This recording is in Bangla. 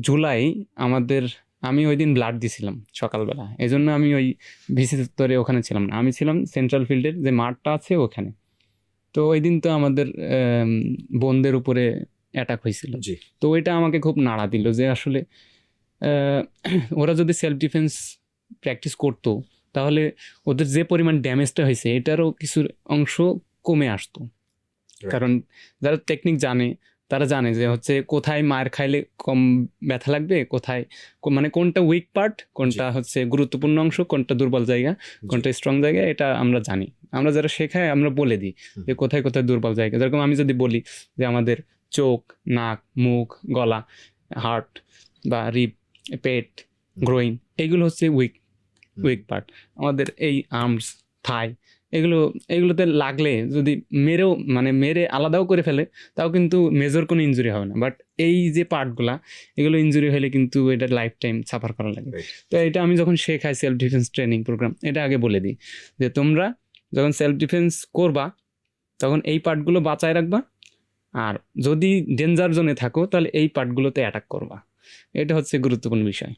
জুলাই আমাদের আমি ওই দিন ব্লাড দিছিলাম সকালবেলা। এই জন্য আমি ওই ভিসি দপ্তরে ওখানে ছিলাম না। আমি ছিলাম সেন্ট্রাল ফিল্ডের যে মাঠটা আছে ওখানে। তো ওই দিন তো আমাদের আম, বোনদের উপরে অ্যাটাক হয়েছিল। জি। তো ওইটা আমাকে খুব নাড়া দিল যে আসলে ওরা যদি সেলফ ডিফেন্স প্র্যাকটিস করতো তাহলে ওদের যে পরিমাণ ড্যামেজটা হয়েছে এটারও কিছু অংশ কমে আসতো। কারণ যারা টেকনিক জানে তারা জানে যে হচ্ছে কোথায় মায়ের খাইলে কম ব্যথা লাগবে কোথায় মানে কোনটা উইক পার্ট কোনটা হচ্ছে গুরুত্বপূর্ণ অংশ কোনটা দুর্বল জায়গা কোনটা স্ট্রং জায়গা এটা আমরা জানি। আমরা যারা শেখাই আমরা বলে দিই যে কোথায় কোথায় দুর্বল জায়গা। যেরকম আমি যদি বলি যে আমাদের চোখ নাক মুখ গলা হার্ট বা রিপ পেট গ্রোইন এগুলো হচ্ছে উইক উইক পার্ট আমাদের এই আর্মস থাই এগুলো এগুলোতে লাগলে যদি মেরেও মানে মেরে আলাদাও করে ফেলে তাও কিন্তু মেজর কোনো ইনজুরি হবে না। বাট এই যে পার্টগুলা এগুলো ইনজুরি হলে কিন্তু এটা লাইফ টাইম সাফার করা লাগে। তো এটা আমি যখন শেখাই সেলফ ডিফেন্স ট্রেনিং প্রোগ্রাম এটা আগে বলে দিই যে তোমরা যখন সেলফ ডিফেন্স করবা তখন এই পার্টগুলো বাঁচায় রাখবা। আর যদি ডেঞ্জার জোনে থাকো তাহলে এই পার্টগুলোতে অ্যাটাক করবা। এটা হচ্ছে গুরুত্বপূর্ণ বিষয়।